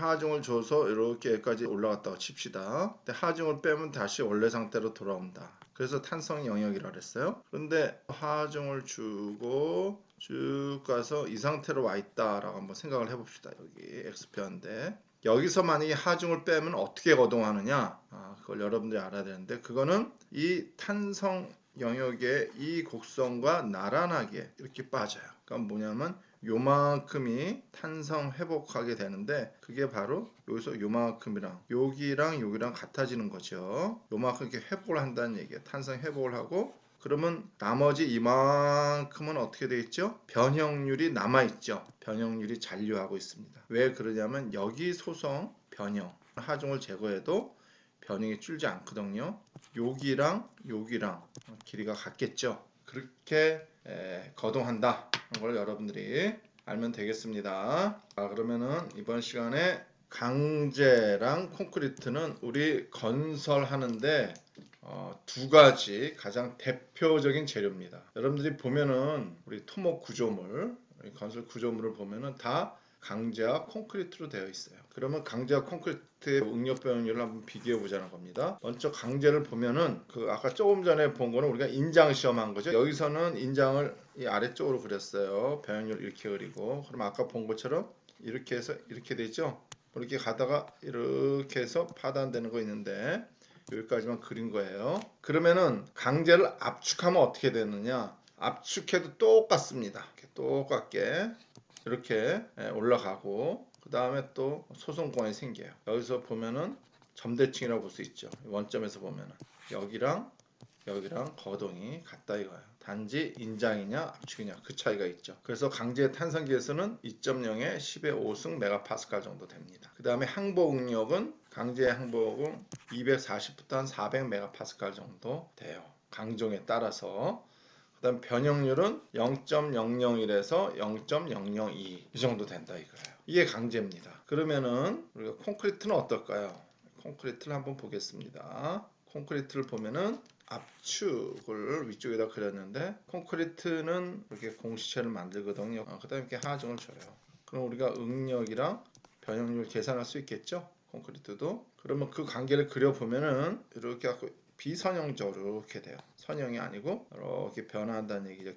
하중을 줘서 이렇게 여기까지 올라갔다고 칩시다. 근데 하중을 빼면 다시 원래 상태로 돌아온다. 그래서 탄성 영역이라 그랬어요. 그런데 하중을 주고 쭉 가서 이 상태로 와 있다라고 한번 생각을 해봅시다. 여기 x표인데 여기서 만약에 하중을 빼면 어떻게 거동하느냐? 아, 그걸 여러분들이 알아야 되는데 그거는 이 탄성 영역의 이 곡선과 나란하게 이렇게 빠져요. 그러니까 뭐냐면 요만큼이 탄성 회복하게 되는데 그게 바로 여기서 요만큼이랑 여기랑 여기랑 같아지는 거죠. 요만큼 이렇게 회복을 한다는 얘기예요. 탄성 회복을 하고 그러면 나머지 이만큼은 어떻게 되어 있죠? 변형률이 남아 있죠. 변형률이 잔류하고 있습니다. 왜 그러냐면 여기 소성 변형 하중을 제거해도 변형이 줄지 않거든요. 여기랑 여기랑 길이가 같겠죠. 그렇게 에, 거동한다. 걸 여러분들이 알면 되겠습니다. 자, 그러면은 이번 시간에 강제랑 콘크리트는 우리 건설하는데 어, 두 가지 가장 대표적인 재료입니다. 여러분들이 보면은 우리 토목 구조물, 건설 구조물을 보면은 다 강제와 콘크리트로 되어 있어요. 그러면 강제와 콘크리트의 응력 변형률을 한번 비교해 보자는 겁니다. 먼저 강제를 보면은 그 아까 조금 전에 본 거는 우리가 인장 시험한 거죠. 여기서는 인장을 이 아래쪽으로 그렸어요. 변형률 이렇게 그리고 그럼 아까 본 것처럼 이렇게 해서 이렇게 되죠. 이렇게 가다가 이렇게 해서 파단되는 거 있는데 여기까지만 그린 거예요. 그러면은 강제를 압축하면 어떻게 되느냐? 압축해도 똑같습니다. 이렇게 똑같게 이렇게 예, 올라가고 그 다음에 또 소송공간이 생겨요. 여기서 보면은 점대칭이라고 볼 수 있죠. 원점에서 보면은 여기랑 여기랑 거동이 같다 이거예요. 단지 인장이냐 압축이냐 그 차이가 있죠. 그래서 강제 탄성기에서는 2.0에 10의 5승 메가파스칼 정도 됩니다. 그 다음에 항복 응력은 강제 항복은 240부터 한 400 메가파스칼 정도 돼요. 강종에 따라서 그 다음 변형률은 0.001에서 0.002 이 정도 된다 이거예요. 이게 강제입니다. 그러면은 우리가 콘크리트는 어떨까요? 콘크리트를 한번 보겠습니다. 콘크리트를 보면은 압축을 위쪽에다 그렸는데 콘크리트는 이렇게 공시체를 만들거든요. 어, 그 다음에 이렇게 하중을 줘요. 그럼 우리가 응력이랑 변형률 계산할 수 있겠죠? 콘크리트도. 그러면 그 관계를 그려보면은 이렇게 갖고 비선형적으로 이렇게 돼요. 선형이 아니고 이렇게 변화한다는 얘기죠.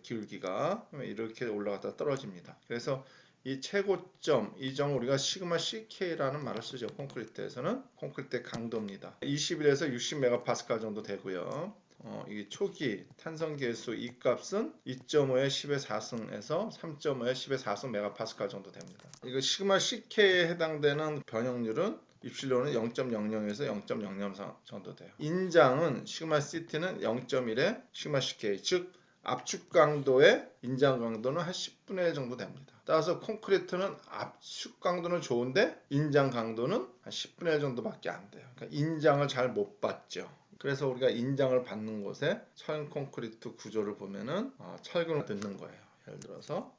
그러면 이렇게 올라갔다 떨어집니다. 그래서 이 최고점 이 점 우리가 시그마 CK라는 말을 쓰죠. 콘크리트에서는 콘크리트의 강도입니다. 21에서 60 메가파스칼 정도 되고요. 어, 이 초기 탄성 계수 이 값은 2.5의 10의 4승에서 3.5의 10의 4승 메가파스칼 정도 됩니다. 이거 시그마 CK에 해당되는 변형률은 입실료는 0.00에서 0.00 정도 돼요. 인장은 시그마 CT는 0.1에 시그마 CK 즉 압축 강도의 인장 강도는 한 10분의 1 정도 됩니다. 따라서 콘크리트는 압축 강도는 좋은데 인장 강도는 한 10분의 1 정도밖에 안 돼요. 그러니까 인장을 잘 못 받죠. 그래서 우리가 인장을 받는 곳에 철 콘크리트 구조를 보면은 어, 철근을 넣는 거예요. 예를 들어서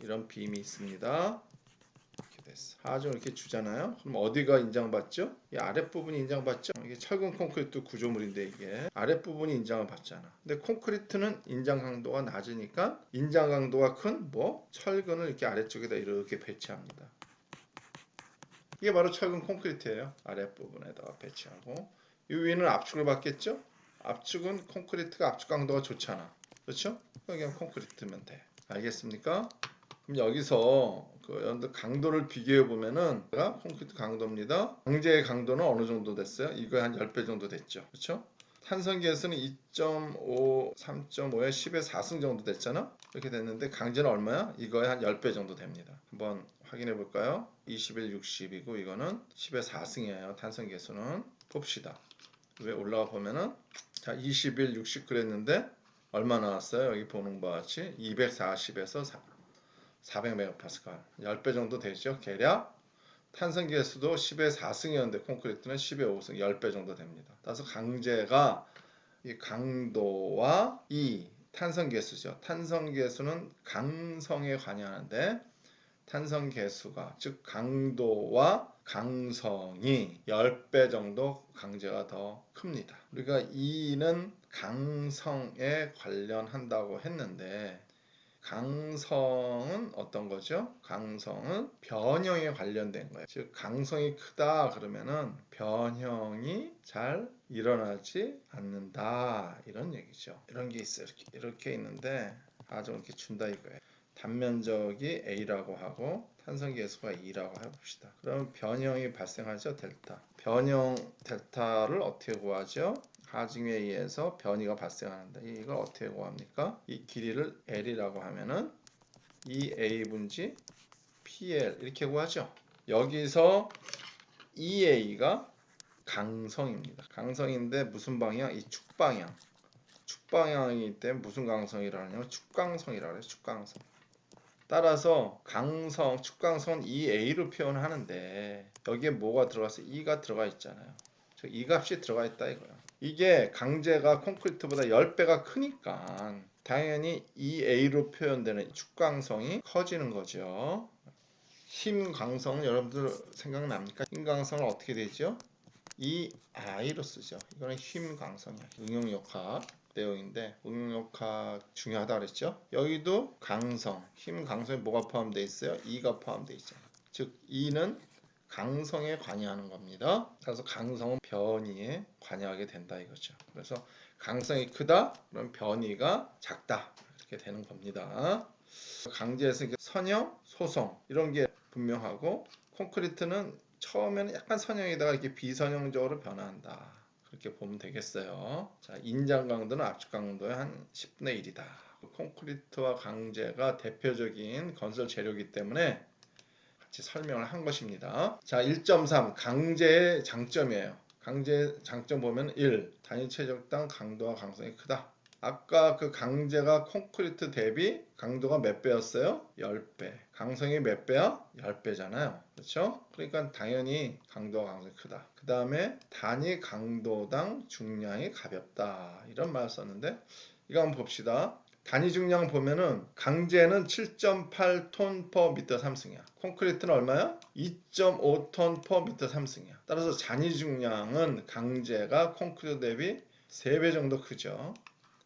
이런 빔이 있습니다. 됐어. 하중을 이렇게 주잖아요. 그럼 어디가 인정받죠? 이 아랫부분이 인정받죠? 이게 철근 콘크리트 구조물인데 이게 아랫부분이 인정을 받잖아. 근데 콘크리트는 인장 강도가 낮으니까 인장 강도가 큰 뭐 철근을 이렇게 아래쪽에다 이렇게 배치합니다. 이게 바로 철근 콘크리트예요. 아랫부분에다가 배치하고 이 위는 압축을 받겠죠? 압축은 콘크리트가 압축 강도가 좋잖아. 그렇죠? 그냥 콘크리트면 돼. 알겠습니까? 그럼 여기서 그 강도를 비교해 보면은 제가 콘크리트 강도입니다. 강제의 강도는 어느 정도 됐어요? 이거 한 10배 정도 됐죠. 그렇죠? 탄성기에서는 2.5, 3.5에 10의 4승 정도 됐잖아. 이렇게 됐는데 강제는 얼마야? 이거에 한 10배 정도 됩니다. 한번 확인해 볼까요? 21, 60이고 이거는 10의 4승이에요. 탄성 계수는 봅시다. 위에 올라가 보면은 자, 21, 60 그랬는데 얼마 나왔어요? 여기 보는 바와 같이 240에서 4, 400메가파스칼. 10배 정도 되죠? 계략? 탄성계수도 10의 4승이었는데 콘크리트는 10의 5승 10배 정도 됩니다. 따라서 강제가 이 강도와 이 탄성계수죠. 탄성계수는 강성에 관여하는데 탄성계수가 즉 강도와 강성이 10배 정도 강제가 더 큽니다. 우리가 이는 강성에 관련한다고 했는데 강성은 어떤 거죠? 강성은 변형에 관련된 거예요. 즉 강성이 크다 그러면은 변형이 잘 일어나지 않는다 이런 얘기죠. 이런 게 있어요. 이렇게, 이렇게 있는데 아주 이렇게 준다 이거예요. 단면적이 A라고 하고 탄성 계수가 2라고 해봅시다. 그럼 변형이 발생하죠 델타. 변형 델타를 어떻게 구하죠? 하중에 의해서 변이가 발생하는데 이걸 어떻게 구합니까? 이 길이를 L이라고 하면은 이 A 분지 PL 이렇게 구하죠. 여기서 EA가 강성입니다. 강성인데 무슨 방향? 이 축방향. 축방향이기 때문에 무슨 강성이라냐면 축강성이라 그래요. 축강성. 따라서 강성, 축강성은 EA로 표현하는데 여기에 뭐가 들어가서 E가 들어가 있잖아요. 저 E 값이 들어가 있다 이거예요. 이게 강제가 콘크리트보다 10배가 크니까 당연히 EA로 표현되는 축강성이 커지는 거죠. 힘 강성 여러분들 생각납니까? 힘 강성은 어떻게 되죠? 이 I로 쓰죠. 이거는 힘 강성이야. 응용 역학 내용인데 응용 역학 중요하다 그랬죠? 여기도 강성, 힘 강성에 뭐가 포함되어 있어요? E가 포함되어 있잖아요. 즉 E는 강성에 관여하는 겁니다. 그래서 강성은 변이에 관여하게 된다 이거죠. 그래서 강성이 크다, 그럼 변이가 작다 이렇게 되는 겁니다. 강제에서 선형, 소성 이런 게 분명하고 콘크리트는 처음에는 약간 선형이다가 이렇게 비선형적으로 변화한다. 그렇게 보면 되겠어요. 자, 인장 강도는 압축 강도의 한 10분의 1이다. 콘크리트와 강제가 대표적인 건설 재료이기 때문에 같이 설명을 한 것입니다. 자, 1.3 강제의 장점이에요. 강제 장점 보면 1. 단위 최적당 강도와 강성이 크다. 아까 그 강제가 콘크리트 대비 강도가 몇 배였어요? 10배. 강성이 몇 배야? 10배잖아요. 그렇죠? 그러니까 당연히 강도와 강성이 크다. 그 다음에 단위 강도당 중량이 가볍다. 이런 말을 썼는데 이거 한번 봅시다. 단위 중량 보면은 강제는 7.8톤 per 미터 3승이야. 콘크리트는 얼마야? 2.5톤 per 미터 3승이야. 따라서 잔위 중량은 강제가 콘크리트 대비 3배 정도 크죠.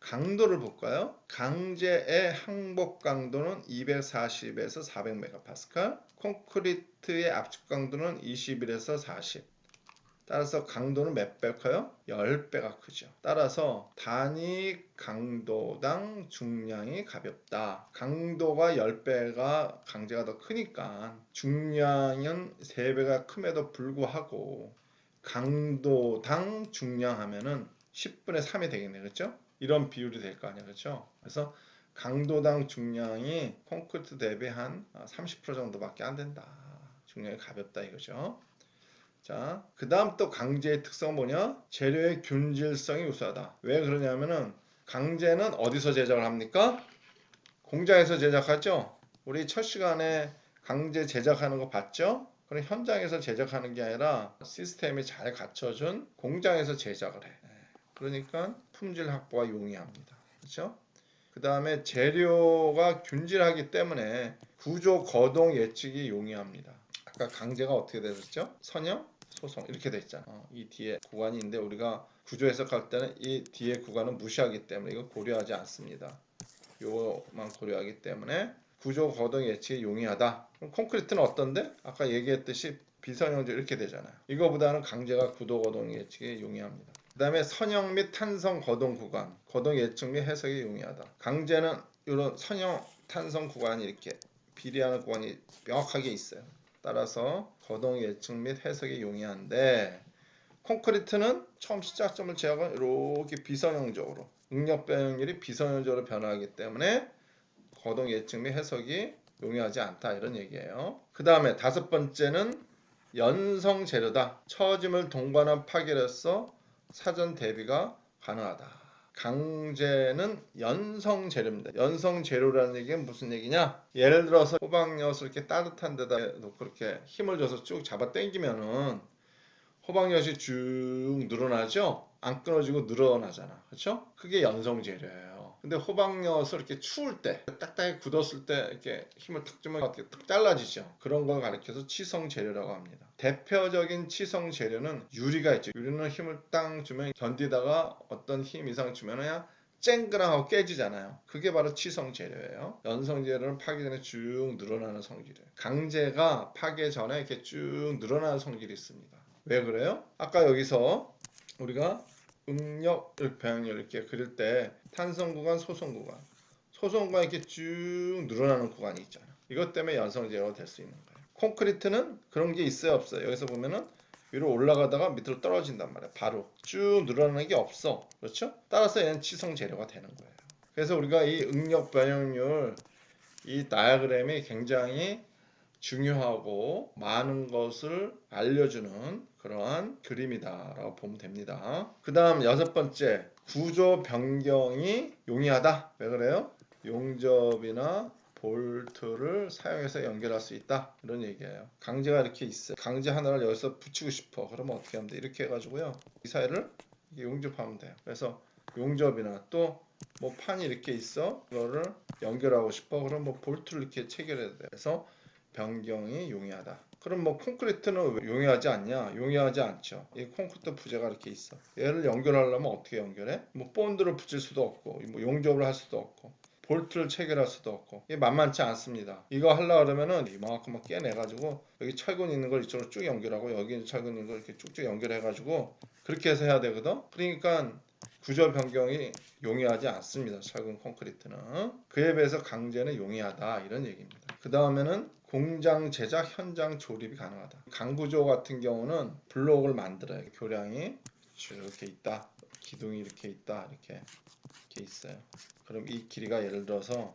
강도를 볼까요? 강제의 항복 강도는 240에서 400 메가파스칼, 콘크리트의 압축 강도는 21에서 40. 따라서 강도는 몇 배 커요? 10배가 크죠. 따라서 단위 강도당 중량이 가볍다. 강도가 10배가 강제가 더 크니까 중량은 3배가 큼에도 불구하고 강도당 중량 하면은 10분의 3이 되겠네. 그렇죠? 이런 비율이 될 거 아니야. 그렇죠? 그래서 강도당 중량이 콘크리트 대비 한 30% 정도밖에 안 된다. 중량이 가볍다 이거죠. 자, 그 다음 또 강제의 특성 뭐냐? 재료의 균질성이 우수하다. 왜 그러냐면은 강제는 어디서 제작을 합니까? 공장에서 제작하죠? 우리 첫 시간에 강제 제작하는 거 봤죠? 그럼 현장에서 제작하는 게 아니라 시스템이 잘 갖춰준 공장에서 제작을 해. 그러니까 품질 확보가 용이합니다. 그렇죠? 그 다음에 재료가 균질하기 때문에 구조 거동 예측이 용이합니다. 아까 강제가 어떻게 되었죠? 선형, 소송 이렇게 돼 있잖아. 어, 이 뒤에 구간이 있는데 우리가 구조 해석할 때는 이 뒤에 구간은 무시하기 때문에 이거 고려하지 않습니다. 요거만 고려하기 때문에 구조 거동 예측이 용이하다. 그럼 콘크리트는 어떤데? 아까 얘기했듯이 비선형적 이렇게 되잖아요. 이거보다는 강제가 구도 거동 예측이 용이합니다. 그 다음에 선형 및 탄성 거동 구간, 거동 예측 및 해석이 용이하다. 강제는 이런 선형, 탄성 구간이 이렇게 비례하는 구간이 명확하게 있어요. 따라서 거동 예측 및 해석이 용이한데 콘크리트는 처음 시작점을 제약은 이렇게 비선형적으로 응력 변형률이 비선형적으로 변화하기 때문에 거동 예측 및 해석이 용이하지 않다 이런 얘기예요. 그 다음에 다섯 번째는 연성 재료다. 처짐을 동반한 파괴로서 사전 대비가 가능하다. 강제는 연성 재료입니다. 연성 재료라는 얘기는 무슨 얘기냐? 예를 들어서 호박엿을 이렇게 따뜻한 데다 놓고 이렇게 힘을 줘서 쭉 잡아 당기면은 호박엿이 쭉 늘어나죠? 안 끊어지고 늘어나잖아. 그렇죠? 그게 연성 재료예요. 근데 호박엿을 이렇게 추울 때, 딱딱하게 굳었을 때 이렇게 힘을 탁 주면 어떻게 탁 잘라지죠. 그런 걸 가리켜서 치성 재료라고 합니다. 대표적인 치성 재료는 유리가 있죠. 유리는 힘을 땅 주면 견디다가 어떤 힘 이상 주면은 쨍그랑하고 깨지잖아요. 그게 바로 치성 재료예요. 연성 재료는 파기 전에 쭉 늘어나는 성질이에요. 강제가 파괴 전에 이렇게 쭉 늘어나는 성질이 있습니다. 왜 그래요? 아까 여기서 우리가 응력 변형열 이렇게 그릴 때 탄성 구간, 소성 구간, 소성 구간 이렇게 쭉 늘어나는 구간이 있잖아요. 이것 때문에 연성 재료가 될수 있는 거예요. 콘크리트는 그런 게 있어요, 없어요? 여기서 보면은 위로 올라가다가 밑으로 떨어진단 말이야. 바로 쭉 늘어나는 게 없어. 그렇죠? 따라서 얘는 치성 재료가 되는 거예요. 그래서 우리가 이 응력 변형률 이 다이아그램이 굉장히 중요하고 많은 것을 알려주는 그러한 그림이다라고 보면 됩니다. 그 다음 여섯 번째 구조 변경이 용이하다. 왜 그래요? 용접이나 볼트를 사용해서 연결할 수 있다. 이런 얘기예요. 강제가 이렇게 있어요. 강제 하나를 여기서 붙이고 싶어. 그러면 어떻게 하면 돼? 이렇게 해가지고요. 이 사이를 용접하면 돼요. 그래서 용접이나 또 뭐 판이 이렇게 있어? 그거를 연결하고 싶어? 그럼 뭐 볼트를 이렇게 체결해야 돼. 그래서 변경이 용이하다 그럼 뭐 콘크리트는 왜 용이하지 않냐 용이하지 않죠 이 콘크리트 부재가 이렇게 있어 얘를 연결하려면 어떻게 연결해 뭐 본드를 붙일 수도 없고 뭐 용접을 할 수도 없고 볼트를 체결할 수도 없고 이게 만만치 않습니다. 이거 하려 그러면은 이만큼만 깨내가지고 여기 철근 있는 걸 이쪽으로 쭉 연결하고 여기 철근 있는 걸 이렇게 쭉쭉 연결해가지고 그렇게 해서 해야 되거든. 그러니까 구조 변경이 용이하지 않습니다. 철근 콘크리트는 그에 비해서 강제는 용이하다 이런 얘기입니다. 그 다음에는 공장 제작 현장 조립이 가능하다. 강구조 같은 경우는 블록을 만들어요. 교량이 이렇게 있다. 기둥이 이렇게 있다. 이렇게 이렇게 있어요. 그럼 이 길이가 예를 들어서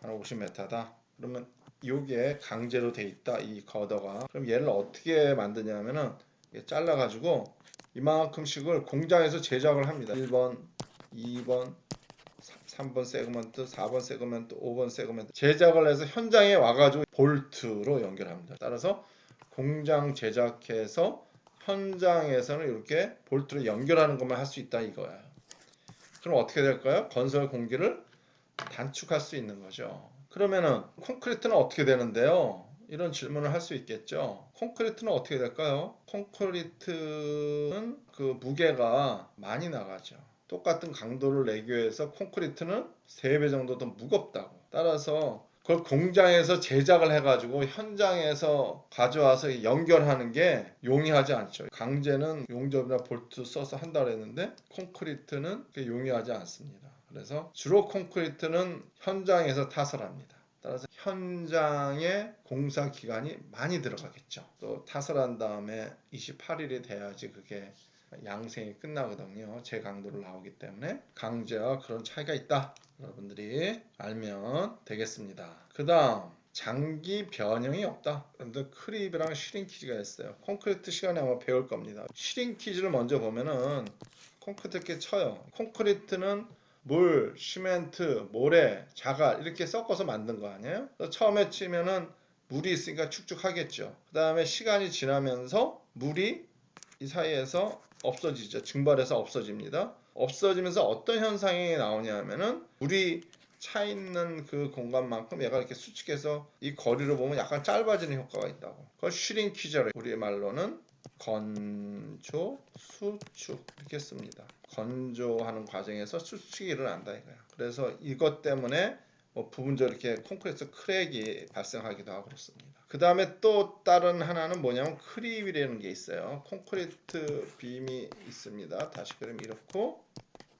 한 50m다. 그러면 요게 강제로 돼 있다. 이 거더가. 그럼 얘를 어떻게 만드냐면은 잘라 가지고 이만큼씩을 공장에서 제작을 합니다. 1번, 2번, 3번 세그먼트, 4번 세그먼트, 5번 세그먼트 제작을 해서 현장에 와가지고 볼트로 연결합니다. 따라서 공장 제작해서 현장에서는 이렇게 볼트로 연결하는 것만 할 수 있다 이거야. 그럼 어떻게 될까요? 건설 공기를 단축할 수 있는 거죠. 그러면은 콘크리트는 어떻게 되는데요? 이런 질문을 할 수 있겠죠. 콘크리트는 어떻게 될까요? 콘크리트는 그 무게가 많이 나가죠. 똑같은 강도를 내기 위해서 콘크리트는 3배 정도 더 무겁다고. 따라서 그걸 공장에서 제작을 해가지고 현장에서 가져와서 연결하는 게 용이하지 않죠. 강제는 용접이나 볼트 써서 한다 그랬는데 콘크리트는 용이하지 않습니다. 그래서 주로 콘크리트는 현장에서 타설 합니다. 따라서 현장에 공사 기간이 많이 들어가겠죠. 또 타설한 다음에 28일이 돼야지 그게 양생이 끝나거든요. 제 강도를 나오기 때문에 강제와 그런 차이가 있다. 여러분들이 알면 되겠습니다. 그 다음 장기 변형이 없다. 그런데 크립이랑 슈링키지가 있어요. 콘크리트 시간에 아마 배울 겁니다. 슈링키지를 먼저 보면은 콘크리트 이렇게 쳐요. 콘크리트는 물, 시멘트, 모래, 자갈 이렇게 섞어서 만든 거 아니에요? 처음에 치면은 물이 있으니까 축축하겠죠. 그 다음에 시간이 지나면서 물이 이 사이에서 없어지죠. 증발해서 없어집니다. 없어지면서 어떤 현상이 나오냐면은 물이 차 있는 그 공간만큼 얘가 이렇게 수축해서 이 거리를 보면 약간 짧아지는 효과가 있다고. 그걸 슈링키저로 우리 말로는 건조, 수축 이렇게 씁니다. 건조하는 과정에서 수축이 일어난다 이거야. 그래서 이것 때문에 뭐 부분적으로 이렇게 콘크리트 크랙이 발생하기도 하고 그렇습니다. 그 다음에 또 다른 하나는 뭐냐면 크립이라는 게 있어요. 콘크리트 빔이 있습니다. 다시 그럼 이렇고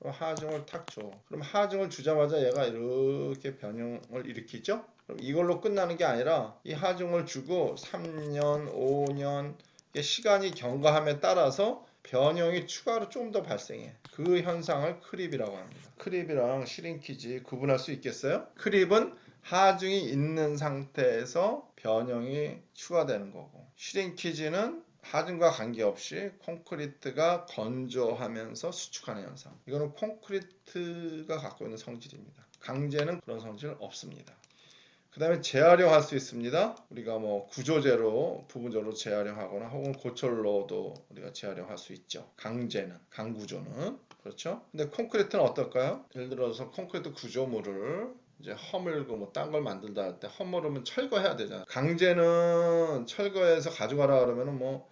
하중을 탁 줘. 그럼 하중을 주자마자 얘가 이렇게 변형을 일으키죠. 그럼 이걸로 끝나는 게 아니라 이 하중을 주고 3년, 5년 시간이 경과함에 따라서 변형이 추가로 좀 더 발생해. 그 현상을 크립이라고 합니다. 크립이랑 시링키지 구분할 수 있겠어요? 크립은 하중이 있는 상태에서 변형이 추가되는 거고 시링키지는 하중과 관계없이 콘크리트가 건조하면서 수축하는 현상. 이거는 콘크리트가 갖고 있는 성질입니다. 강제는 그런 성질 없습니다. 그 다음에 재활용할 수 있습니다. 우리가 뭐 구조제로 부분적으로 재활용하거나 혹은 고철로도 우리가 재활용할 수 있죠. 강제는, 강구조는. 그렇죠? 근데 콘크리트는 어떨까요? 예를 들어서 콘크리트 구조물을 이제 허물고 뭐 딴 걸 만들다 할 때 허물으면 철거해야 되잖아. 강제는 철거해서 가져가라 그러면은 뭐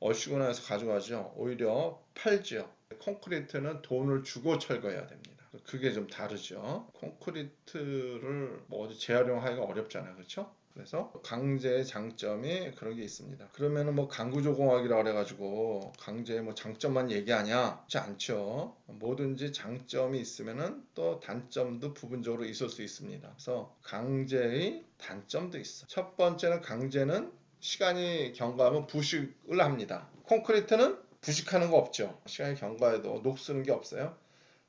얼씨구나 해서 가져가죠. 오히려 팔죠. 콘크리트는 돈을 주고 철거해야 됩니다. 그게 좀 다르죠. 콘크리트를 뭐 어디 재활용하기가 어렵잖아요. 그렇죠? 그래서 강제의 장점이 그런 게 있습니다. 그러면은 뭐 강구조공학이라 그래가지고 강제의 뭐 장점만 얘기하냐? 그렇지 않죠. 뭐든지 장점이 있으면은 또 단점도 부분적으로 있을 수 있습니다. 그래서 강제의 단점도 있어. 첫 번째는 강제는 시간이 경과하면 부식을 합니다. 콘크리트는 부식하는 거 없죠. 시간이 경과해도 녹쓰는 게 없어요.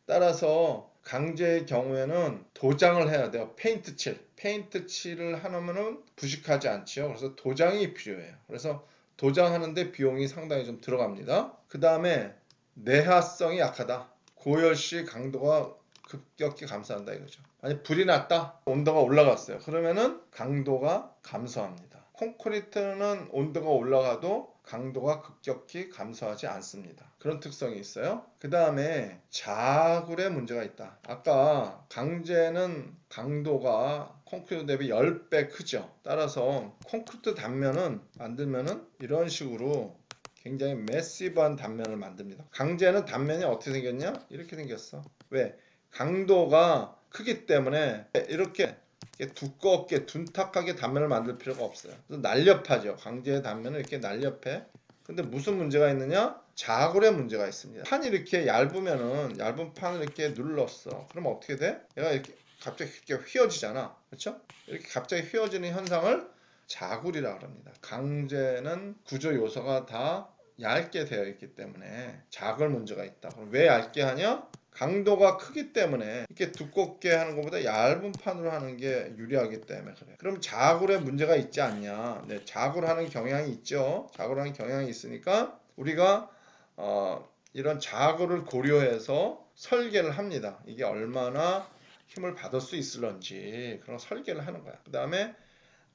따라서 강제의 경우에는 도장을 해야 돼요. 페인트 칠. 페인트 칠을 하면은 부식하지 않지요. 그래서 도장이 필요해요. 그래서 도장하는데 비용이 상당히 좀 들어갑니다. 그 다음에 내화성이 약하다. 고열시 강도가 급격히 감소한다 이거죠. 아니 불이 났다. 온도가 올라갔어요. 그러면은 강도가 감소합니다. 콘크리트는 온도가 올라가도 강도가 급격히 감소하지 않습니다. 그런 특성이 있어요. 그 다음에 자굴에 문제가 있다. 아까 강제는 강도가 콘크리트 대비 10배 크죠. 따라서 콘크리트 단면은 만들면은 이런 식으로 굉장히 매시브한 단면을 만듭니다. 강제는 단면이 어떻게 생겼냐? 이렇게 생겼어. 왜? 강도가 크기 때문에 이렇게 두껍게 둔탁하게 단면을 만들 필요가 없어요. 날렵하죠. 강제의 단면은 이렇게 날렵해. 근데 무슨 문제가 있느냐? 자굴의 문제가 있습니다. 판이 이렇게 얇으면은 얇은 판을 이렇게 눌렀어. 그럼 어떻게 돼? 얘가 이렇게 갑자기 이렇게 휘어지잖아. 그렇죠? 이렇게 갑자기 휘어지는 현상을 자굴이라 그럽니다. 강제는 구조 요소가 다 얇게 되어 있기 때문에 자굴 문제가 있다. 그럼 왜 얇게 하냐? 강도가 크기 때문에 이렇게 두껍게 하는 것보다 얇은 판으로 하는 게 유리하기 때문에 그래. 그럼 자굴에 문제가 있지 않냐? 네, 자굴하는 경향이 있죠. 자굴하는 경향이 있으니까 우리가 어, 이런 자굴을 고려해서 설계를 합니다. 이게 얼마나 힘을 받을 수 있을런지 그런 설계를 하는 거야. 그 다음에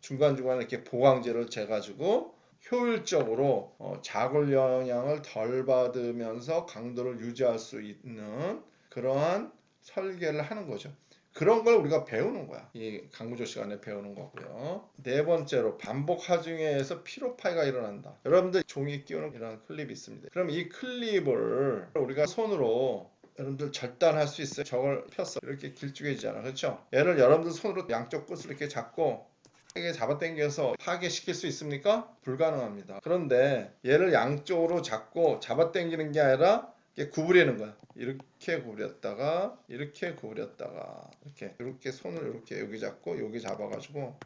중간중간에 이렇게 보강제를 재가지고 효율적으로 어, 자굴 영향을 덜 받으면서 강도를 유지할 수 있는 그러한 설계를 하는 거죠. 그런 걸 우리가 배우는 거야. 이 강구조 시간에 배우는 거고요. 네 번째로 반복 하중에서 피로 파이가 일어난다. 여러분들 종이 끼우는 이런 클립이 있습니다. 그럼 이 클립을 우리가 손으로 여러분들 절단할 수 있어요. 저걸 폈어. 이렇게 길쭉해지잖아. 그렇죠? 얘를 여러분들 손으로 양쪽 끝을 이렇게 잡고 세게 잡아당겨서 파괴시킬 수 있습니까? 불가능합니다. 그런데 얘를 양쪽으로 잡고 잡아당기는 게 아니라 구부리는 거야. 이렇게 구부렸다가 이렇게 구부렸다가 이렇게 이렇게 손을 이렇게 여기 잡고 여기 잡아가지고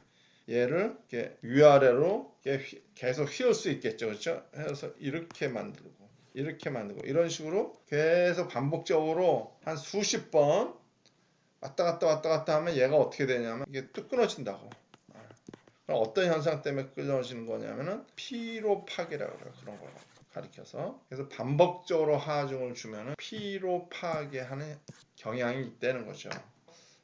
얘를 이렇게 위아래로 이렇게 휘- 계속 휘을 수 있겠죠, 그렇죠? 해서 이렇게 만들고 이렇게 만들고 이런 식으로 계속 반복적으로 한 수십 번 왔다 갔다 왔다 갔다 하면 얘가 어떻게 되냐면 이게 뚝 끊어진다고. 그럼 어떤 현상 때문에 끊어지는 거냐면은 피로 파괴라고 그래요. 그런 걸 가리켜서. 그래서 반복적으로 하중을 주면은 피로 파괴하는 경향이 있다는 거죠.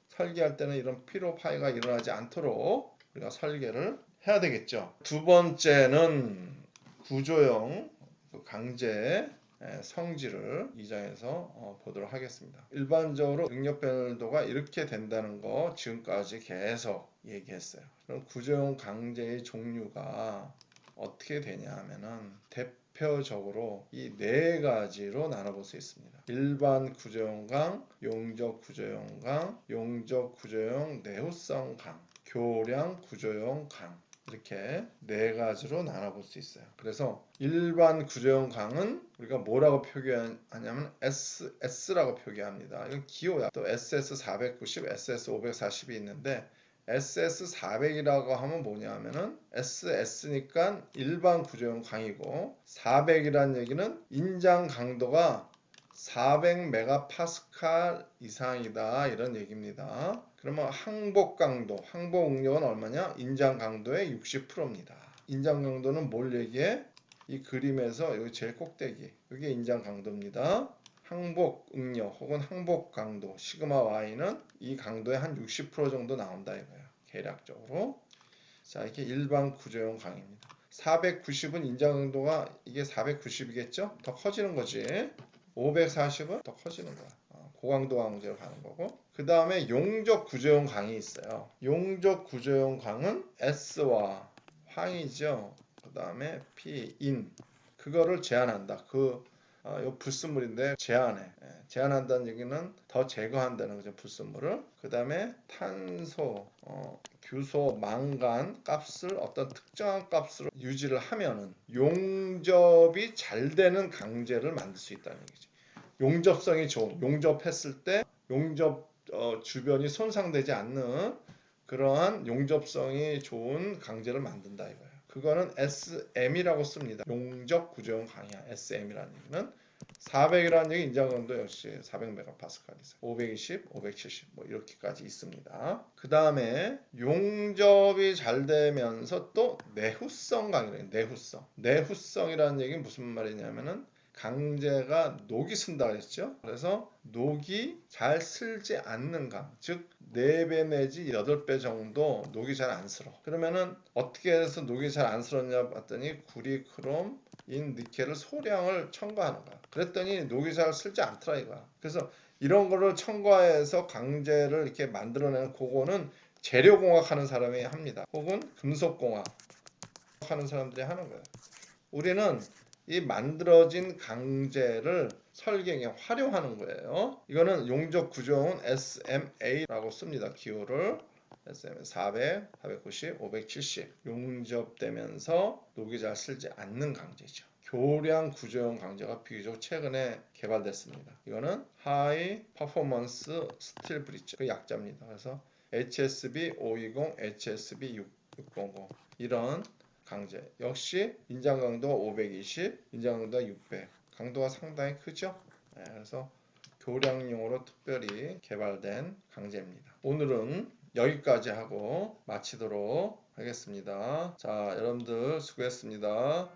설계할 때는 이런 피로 파괴가 일어나지 않도록 우리가 설계를 해야 되겠죠. 두 번째는 구조형 그 강제 의 성질을 이 장에서 어, 보도록 하겠습니다. 일반적으로 능력 변도가 이렇게 된다는 거 지금까지 계속 얘기했어요. 그럼 구조형 강제의 종류가 어떻게 되냐 하면은 대 표적으로 이 네 가지로 나눠볼 수 있습니다. 일반 구조형 강, 용적 구조형 강, 용적 구조형 내후성 강, 교량 구조형 강. 이렇게 네 가지로 나눠볼 수 있어요. 그래서 일반 구조형 강은 우리가 뭐라고 표기하냐면 SS라고 표기합니다. 이건 기호야. 또 SS 490, SS 540이 있는데 SS 400이라고 하면 뭐냐면은 SS니까 일반 구조형 강이고 400이라는 얘기는 인장 강도가 400메가파스칼 이상이다 이런 얘기입니다. 그러면 항복 강도, 항복 응력은 얼마냐? 인장 강도의 60%입니다. 인장 강도는 뭘 얘기해? 이 그림에서 여기 제일 꼭대기, 이게 인장 강도입니다. 항복 응력 혹은 항복 강도 시그마 y는 이 강도의 한 60% 정도 나온다 이거예요. 계략적으로. 자, 이게 일반 구조형 강입니다. 490은 인장 강도가 이게 490이겠죠? 더 커지는 거지. 540은 더 커지는 거야. 어, 고강도 강제로 가는 거고. 그 다음에 용적 구조형 강이 있어요. 용적 구조형 강은 S와 황이죠. 그 다음에 P, 인. 그거를 제한한다. 그 아, 요 불순물인데 제한해. 예, 제한한다는 얘기는 더 제거한다는 거죠. 불순물을. 그 다음에 탄소, 어, 규소, 망간 값을 어떤 특정한 값으로 유지를 하면은 용접이 잘 되는 강제를 만들 수 있다는 얘기지. 용접성이 좋은, 용접했을 때 용접 어, 주변이 손상되지 않는 그러한 용접성이 좋은 강제를 만든다 이거예요. 그거는 SM이라고 씁니다. 용접 구조용 강이야. SM이라는 얘기는 400이라는 얘기 인장 강도 역시 400메가파스칼이죠. 520, 570 뭐 이렇게까지 있습니다. 그 다음에 용접이 잘 되면서 또 내후성 강이래요. 내후성. 내후성이라는 얘기는 무슨 말이냐면은 강제가 녹이 쓴다 그랬죠. 그래서 녹이 잘 쓸지 않는 강, 즉 4배 내지 8배 정도 녹이 잘 안 쓸어. 그러면은 어떻게 해서 녹이 잘 안 쓸었냐 봤더니 구리, 크롬, 인, 니켈을 소량을 첨가하는 거야. 그랬더니 녹이 잘 쓸지 않더라 이거야. 그래서 이런 거를 첨가해서 강제를 이렇게 만들어내는 그거는 재료공학 하는 사람이 합니다. 혹은 금속공학 하는 사람들이 하는 거예요. 우리는 이 만들어진 강제를 설계에 활용하는 거예요. 이거는 용접 구조는 SMA라고 씁니다. 기호를 SM 400, 490, 570 용접되면서 잘 쓸지 않는 강제죠. 교량 구조용 강제가 비교적 최근에 개발됐습니다. 이거는 하이 퍼포먼스 스틸 브릿지 그 약자입니다. 그래서 HSB 520, HSB 600 이런 강제 역시 인장 강도 520, 인장 강도 600 강도가 상당히 크죠. 네, 그래서 교량용으로 특별히 개발된 강제입니다. 오늘은 여기까지 하고 마치도록 하겠습니다. 자, 여러분들 수고했습니다.